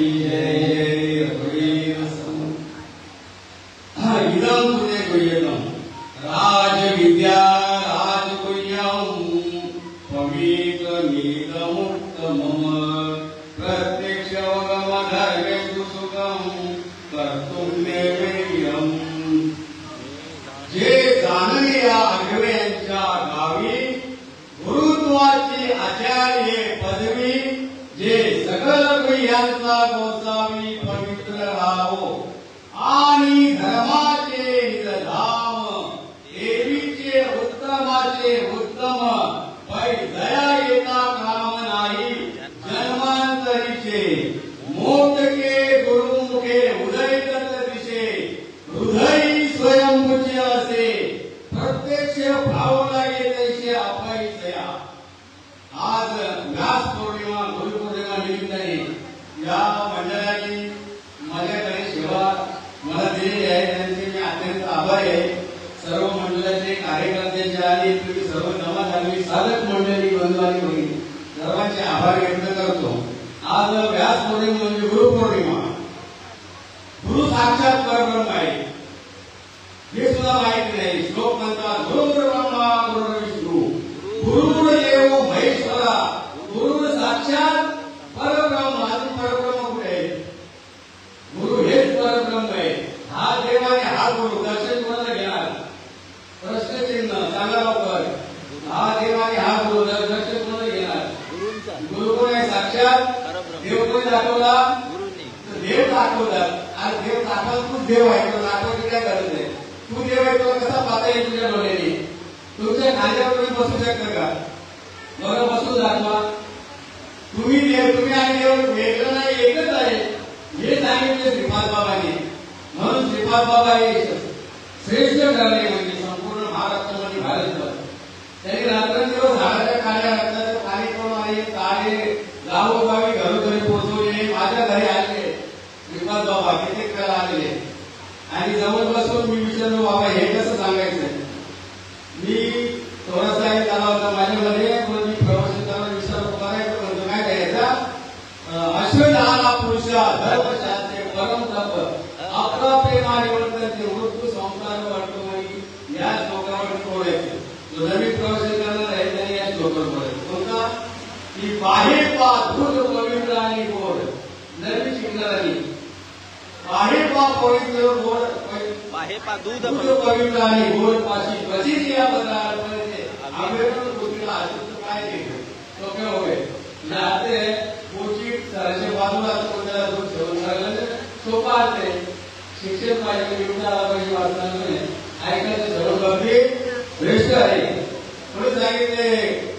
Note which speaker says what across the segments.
Speaker 1: Yeah. आहे सर्व मंडळाचे कार्यकर्ते जे आले तुम्ही सर्व नवा झाली साधक मंडळी बंधू आणि सर्वांचे आभार व्यक्त करतो. आज व्यास पौर्णिमा म्हणजे गुरुपौर्णिमा. गुरु साक्षात परब्रह्म आहे. चांगला वापर हा देव आणि हा गुरु लक्ष पूर्ण घेणार गुरु कोण आहे साक्षात देव कोण दाखवला देव दाखवला. आणि देव दाखवला तू देव आहे. तुला दाखवायची काय गरज नाही. तू देव आहे तुला कसा पाहता येईल तुझ्या डोळ्याने? तुमच्या खांद्यावर तुम्ही बसू शकता का? बरं बसू दाखवा. तुम्ही देव तुम्ही आणि देव वेगळं नाही एकच आहे. हे सांगितले श्रीपाद बाबाने. म्हणून श्रीपाद बाबा हे श्रेष्ठ ठरले म्हणजे संपूर्ण महाराष्ट्र महाराष्ट्रात त्यांनी रात्रंदिवस झाडाच्या खाल्या रक्ताचं पाणी करून आले. ताळे गावोगावी घरोघरी पोहोचवले माझ्या घरी आले विकास बाबा किती करायला आलेले आणि जवळ बसून मी विचारलो बाबा हे कसं की पवित्र आणि गोड. पा पवित्र गोड
Speaker 2: बाहे पा दूध
Speaker 1: दूध पवित्र. आणि गोड पाशी प्रचित या पदार्थामध्ये. आंबेडकर गोष्टीला अजून काय केलं? सोपे होय याते गोष्टी सराच्या बाजूला असतो त्याला दूध ठेवून लागलं सोपा असते शिक्षण पाहिजे आला पाहिजे वाचनाने ऐकायचं सर्व बाबी श्रेष्ठ आहे. पुढे सांगितले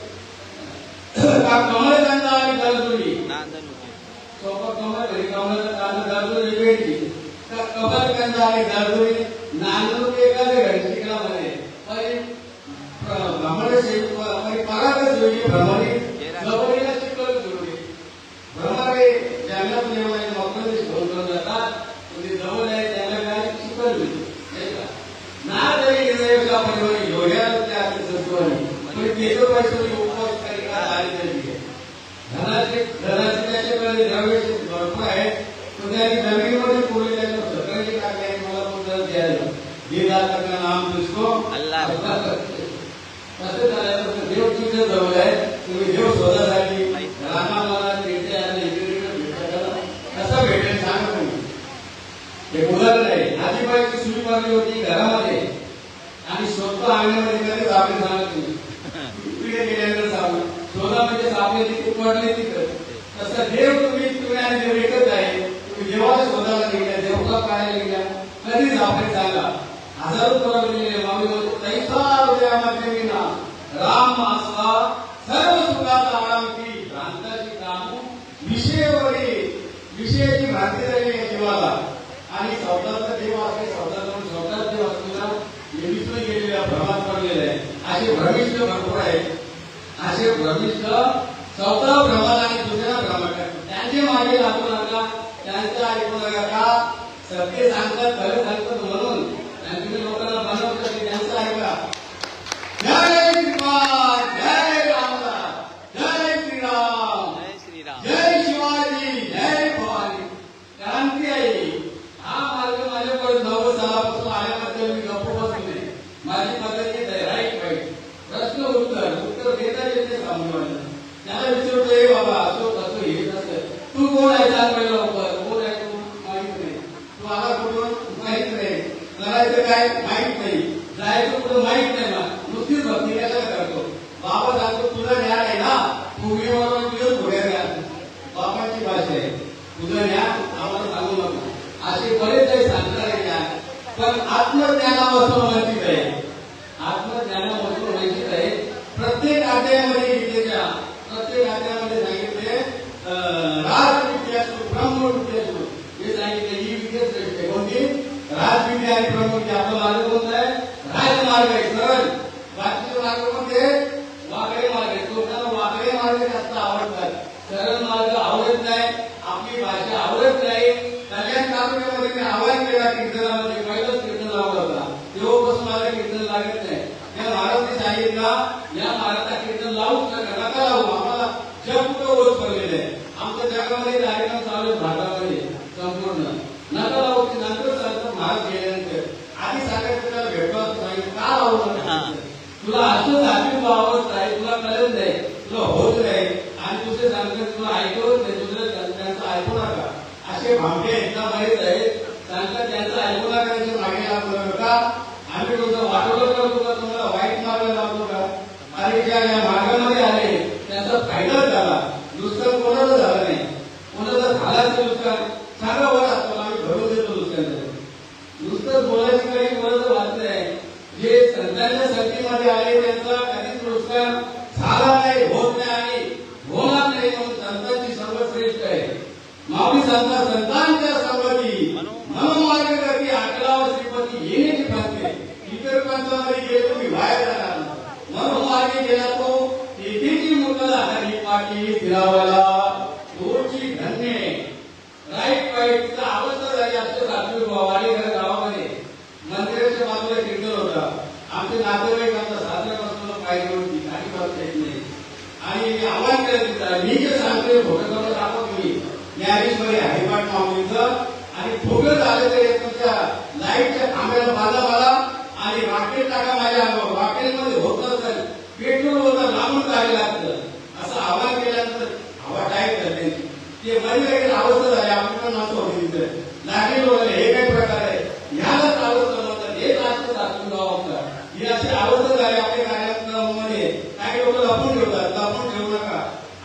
Speaker 1: का कमलकांदा आणि दलदुरी सोपा कमल घरी कमलाचा कांदा दलदुरी वेगळी का कमलकांदा आणि दलदुरी नांदूर एखाद्या घरी शिकण्यामध्ये परी ब्राह्मण परागच भ्रमणी जवळीला शिकवलं जरुरी जातात जवळ आहे त्यांना काय शिकवलं नाही ना जरी गेले घेऊया त्या संस्कृती पण त्याचं पैसे उपवास करी का आली तरी धनाचे धनाचे त्याच्याकडे भरपूर आहे. पण त्यांनी जमिनीमध्ये त्याच्यावर सगळ्यांनी टाकले आहे. मला जर द्यायला दिला का नाम
Speaker 2: अल्लाह.
Speaker 1: असं झालं तर देव तुझ्या जवळ आहे. तुम्ही देव शोधासाठी रामा मला तिथे आणि कसं भेटेल सांगा तुम्ही. हे उदाहरण आहे आजीबाईची सुई मारली होती घरामध्ये. आणि स्वतः अंगणामध्ये कधीच आपण सांगत नाही पिढे गेल्यानंतर सांगू शोधा म्हणजे सापडे ती पडले तिथं तसं देव तुम्ही तुम्ही आणि देव एकच आहे तुम्ही देवाला शोधायला गेल्या देवला पाहायला गेल्या कधीच आपण सांगा हजारो तुला गेलेले मामी म्हणतो तैसा उद्या विना राम असला सर्व सुखाचा आराम की भ्रांताची कामू विषयवरी विषयाची भ्रांती झाली आहे जीवाला आणि स्वतःचा देव आहे स्वतःचा स्वतःच देव असलेला ना हे गेलेल्या भ्रमात पडलेला आहे. असे भ्रमिष्ठ भरपूर आहेत असे भ्रमिष्ठ स्वतः भ्रमण आणि दुसऱ्या भ्रमण त्यांचे मागे लागू लागला त्यांचं ऐकू नका. का? सत्य सांगतात खरं सांगतात म्हणून. आणि तुम्ही लोकांना बनवता की त्यांचं ऐका जय श्रीमान जय रामदास जय श्रीराम
Speaker 2: जय श्रीराम
Speaker 1: जय शिवाजी जय भवानी क्रांती आहे हा मार्ग माझ्याकडे नव्वद सालापासून आल्याबद्दल मी गप्प बसले माझी पद्धती आहे राईट वाईट प्रश्न उत्तर उत्तर देता येते सामोरं त्याला विचारतो हे बाबा असो तसं हे तसं तू कोण आहे सांग पहिला लवकर कोण आहे तू माहीत नाही तू आला कुठून माहीत नाही करायचं काय माहीत नाही जायचं कुठं माहीत नाही मला नुसतीच भक्ती कशाला करतो बाबा सांगतो तुला ज्ञान आहे ना तू मी म्हणून तुझं पुढे ज्ञान बाबांची भाषा आहे तुझं ज्ञान आम्हाला सांगू नको असे बरेच काही सांगणारे ज्ञान पण आत्मज्ञानापासून वंचित आहे आत्मज्ञानापासून वंचित आहे प्रत्येक अध्यायामध्ये गीतेच्या प्रत्येक अध्यायामध्ये सांगितले अं, राजविद्या असो ब्रह्मविद्या असो हे सांगितले ही विद्या श्रेष्ठ आहे कोणती राजविद्या आणि ब्रह्मविद्या आपला मार्ग कोणता आहे राजमार्ग आहे सरळ बाकीचे मार्ग कोणते वाकडे मार्ग आहे लोकांना वाकडे मार्ग जास्त आवडतात सरळ मार्ग आवडत नाही आपली भाषा आवडत नाही कल्याण तालुक्यामध्ये मी आवाज केला कीर्तनामध्ये पहिलंच कीर्तन लावलं होता तेव्हापासून मला कीर्तन लागत नाही या सांगितलं या महाराजा कीर्तन लावूच नका नका लावू आम्हाला जग कुठं रोज पडलेलं आहे. आमच्या जगामध्ये कार्यक्रम चालू आहे भारतामध्ये संपूर्ण. नका लावू की नंतर सांगतो महाराज गेल्यानंतर. आधी सांगायचं तुला असं सांगितलं का लावू तुला असं झाली तू आवडत आहे तुला कळत नाही तुला होत नाही. आणि दुसरे सांगतात तुला ऐकवत नाही दुसरे त्यांचं ऐकू नका. असे भामटे एकदा माहीत आहेत. सांगतात त्यांचं ऐकू नका त्यांच्या मागे लागू नका आम्ही तुमचं वाटवलं करतो का तुम्हाला वाईट मार्ग लावतो का आणि ज्या या मार्गामध्ये आले त्याचा फायदाच झाला. नुकसान कोणाला झालं नाही. कोणाला झालाच नुकसान. सांगा बरं आपण आम्ही भरून देतो नुकसान नुसतं बोलायची काही गरज वाटत आहे जे संतांच्या संगतीमध्ये आले त्यांचा कधीच नुकसान झाला नाही होत नाही होणार नाही म्हणून संतांची सर्वश्रेष्ठ आहे. माऊली संता संतांच्या संगती मनोमार्ग करती आकलावर श्रीपती येण्याची प्राप्ती इतर पंचावर गेले तुम्ही बाहेर जाणार मनोमार्गे गेला तो तेथेची मुकला हरी पाठी फिरावला तोची धन्य राईट वाईट तिचा अवस्था झाली असतो आमच्या वाडी घर गावामध्ये मंदिराच्या बाजूला कीर्तन होता आमचे नातेवाईक आमचा साजरा सासऱ्यापासून पाहिजे होती काही बाबत येत नाही आणि मी आवाज केला मी जे सांगतोय फोटोग्राफर दाखव तुम्ही ज्ञानेश्वरी हरिपाठ माऊलीचं आणि फुगत आले तरी तुमच्या लाईटच्या थांब्याला बाजा बाला आणि रॉकेट टाका माझ्या अंगावर करावे लागतं असं आवाहन केल्यानंतर हवा टाईट करते? ते मध्ये काही अवस्था झाले आपण पण नसतो तिथे. लागेल वगैरे हे काही प्रकार आहे? ह्यालाच अवस्था म्हणतात हेच आजचं दाखवून गाव ही अशी अवस्था झाली आपल्या कार्यक्रमामध्ये काही लोक लपून ठेवतात लपून ठेवू नका.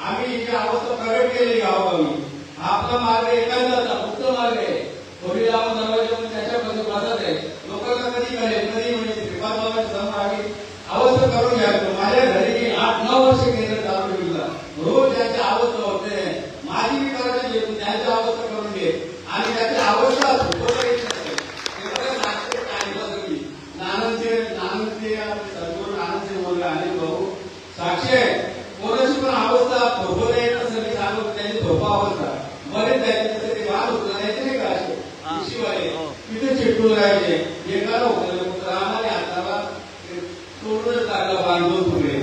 Speaker 1: आम्ही ही जी अवस्था प्रगट केली गावोगावी. आपला मार्ग एखादा मुक्त मार्ग आहे. थोडी लांब दरवाजा पण त्याच्यापासून बसत आहे. लोकांना कधी कळेल कधी म्हणजे श्रीपाद बाबाच्या समोर आम्ही अवस्था करून घ्यायचो. माझ्या घरी मी आठ नऊ वर्ष केंद्र चालू ठेवला रोज त्यांची अवस्था होते माझी मी करायची येतो त्यांची अवस्था करून घे आणि त्याची अवस्था होता येत नसते. हे बघा साक्षी काढलं तुम्ही. नानांचे नानांचे आपले सद्गुरू नानांचे मुलगा आणि भाऊ साक्षी आहे कोणाची पण अवस्था थोपवता येत असेल मी सांगतो त्यांची थोपा अवस्था बरेच त्याचे तसे ते वाद होत नाही नाही का असे
Speaker 2: हा.
Speaker 1: शिवाय
Speaker 2: हो.
Speaker 1: तिथे चिटकून राहायचे एकाला होतं रामाने हाताला तोडून टाकलं बांधून पुढे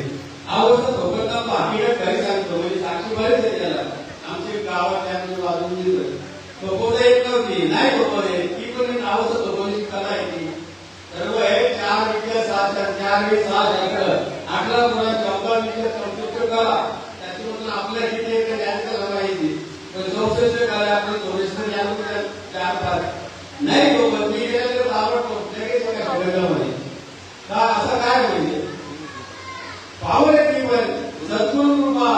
Speaker 1: अवस्था थोपटता बाकीकडे घरी सांगतो म्हणजे साक्षी बरेच आहे त्याला आमचे गावात त्यांनी वाजून दिलं थोपवता येत नव्हती नाही थोपवता येत ती पण एक अवस्था थोपवण्याची कला आहे ती सर्व आहे चार विद्या आणि सहा जास्त अठरा सात अकरा चौसष्ट त्याच्यामधून आपल्या किती एक जास्त माहिती. पण चौसष्ट कला आपण थोडेसे चार नाही तो पण मी तर आवडतो लगेच एका का असं काय होईल पावर आहे ती पण सद्गुरू कृपा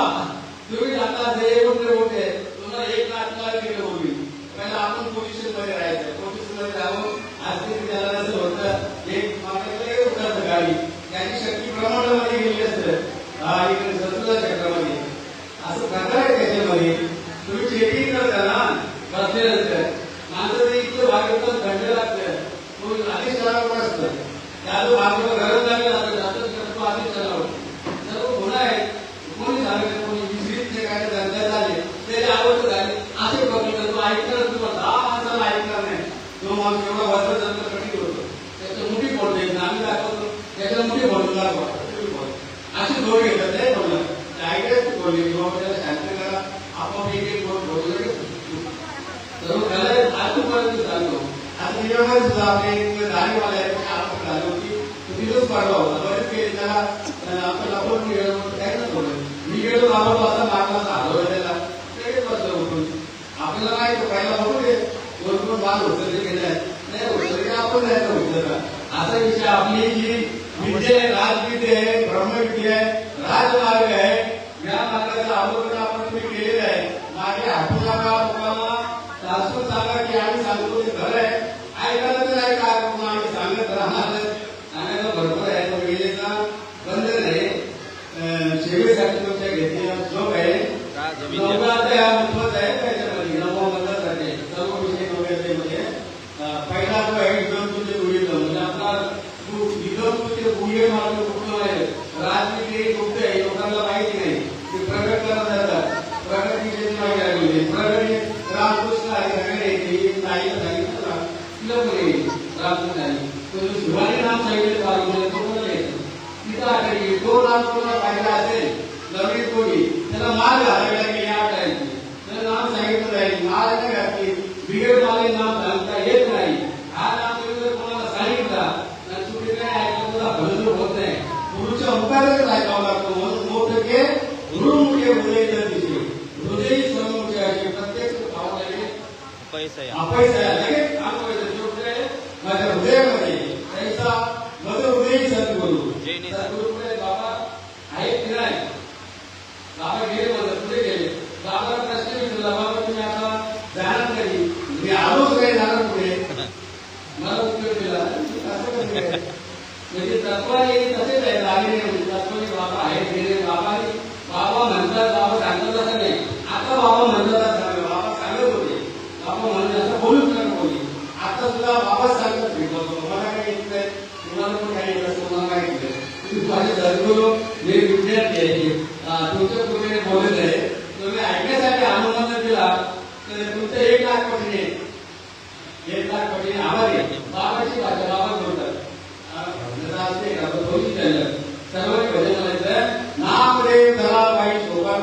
Speaker 1: तुम्ही आता जे मोठे मोठे तुम्हाला एक लाख लाख केलं होईल पहिला आपण पोझिशनमध्ये राहायचं पोझिशनमध्ये राहून आज ते त्याला असं होतं एक मागायला होतं गाडी त्याची शक्ती प्रमाणामध्ये गेली असतं हा इकडे सत्तुला चक्रामध्ये असं प्रकार आहे त्याच्यामध्ये तुम्ही चेकिंग करता ना बसल्यानंतर माणसं ते इतकं भागवतात घंटे लागतं तो आधीच चढावर असतं त्याला भागवत गरज लागली जातं जातच करतो आधीच चढावर सर्व गुन्हा आहेत कोणी सांगितलं कोणी विसरीत जे काय धंदा झाले ते आवडत झाले असे बघितलं तो ऐकणार तुम्हाला दहा माणसाला ऐकणार नाही तो माणूस एवढा वजन जास्त कठीण होतो त्याचं मुठी फोडते आम्ही दाखवतो त्याच्या मुठी फोडून दाखवा अशी दोन घेतात नाही बोललं ते बोलले किंवा त्याला शांत करा आपण एक एक बोट बोलू सर्व खरं आजपर्यंत आता सुद्धा आपले दाढीवाले आहेत, आपण झाली होती तो तिथंच पाडला होता बरेच केले त्याला आपण आपण गेलो काय ना थोडं मी गेलो बाबा असा मागला असा त्याला बसलं उठून आपल्याला काय पहिला बघू दे दोन दोन बाल गेले नाही आपण नाही असा विषय आपली जी विद्या आहे राजविद्या आहे ब्रह्मविद्या आहे. राजमार्ग आहे. या मार्गाचं अवलोकन आपण तुम्ही केलेलं आहे. मागे हातून नका लोकांना शास्त्र सांगा की आम्ही सांगतो ते खरं आहे. ऐकायला तर नाही काय करून आम्ही सांगत राहणार सांगायला भरपूर आहे. तो गेलेचा बंद नाही सेवेसाठी तुमच्या घेतलेला जोग आहे.
Speaker 2: का जमीन
Speaker 1: नवरात्र हा महत्त्वाचा आहे त्याच्यामध्ये नवमंगलासाठी सर्व विषय नवरात्रीमध्ये अं, पहिला जो आहे विद्वंतूचे गुढी म्हणजे आपला गु- विद्वंतूचे गुढे मार्ग कुठलं आहे राजनीती गुप्त आहे लोकांना माहिती नाही ते प्रगट करत जातात प्रगतीचे माहिती आहे प्रगती रामकृष्ण आहे सगळे ते नाही सांगितलं ना तिला पण येईल रामकृष्ण आहे तो जो शिवाजी नाम सांगितलं बाजूला तो पण येतो तिथं आठवली तो नाम कोणाला पाहिला असेल नवीन कोणी त्याला माल घालावी लागेल या टाईमची त्याला नाम सांगितलं जाईल माल नाही घातली बिगड माले नाम सांगता येत नाही हा नाम तुम्ही जर कोणाला सांगितला तर तुम्ही काय ऐकलं तुला भलं होत नाही गुरुच्या उपकारच ऐकावं लागतो म्हणून मोठं के गुरु मुखे हृदय तर दिसे हृदय समोरचे असे प्रत्येक भाव लागेल
Speaker 2: पैसा या
Speaker 1: अपयश आहे लगेच अनुभवायचं जोडले माझ्या हृदयामध्ये त्याचा मध हृदय सद्गुरु
Speaker 2: जय निसा.
Speaker 1: सद्गुरु पुढे बाबा आहेत की नाही बाबा गेले म्हणत पुढे गेले बाबा प्रश्न विचारला बाबा तुम्ही आता जाणार कधी मी आलोच नाही जाणार पुढे मला उत्तर दिला असं कसं काय? तसेच आहे लागले तत्व तत्वाने बाबा आहे गेले बाबा बाबा म्हणतात बाबा सांगतात असं नाही आता बाबा म्हणतात असं बाबा सांगत होते बाबा म्हणजे असं बोलूच नका बोली आता सुद्धा बाबा सांगत भेटतो मला काय येत नाही तुम्हाला पण काय येत तुम्हाला काय येत नाही तुम्ही माझे सद्गुरू जे विद्यार्थी आहे तुमच्यापुढे बोलत आहे तुम्ही ऐकण्यासाठी आनंद दिला तर तुमचं एक लाख पटीने एक लाख पटीने आभारी आहे. बाबाची भाषा बाबा बोलतात जसं असते का? तो दोन्ही सर्वांनी भजन म्हणायचं नाम रे धरा बाई शोभा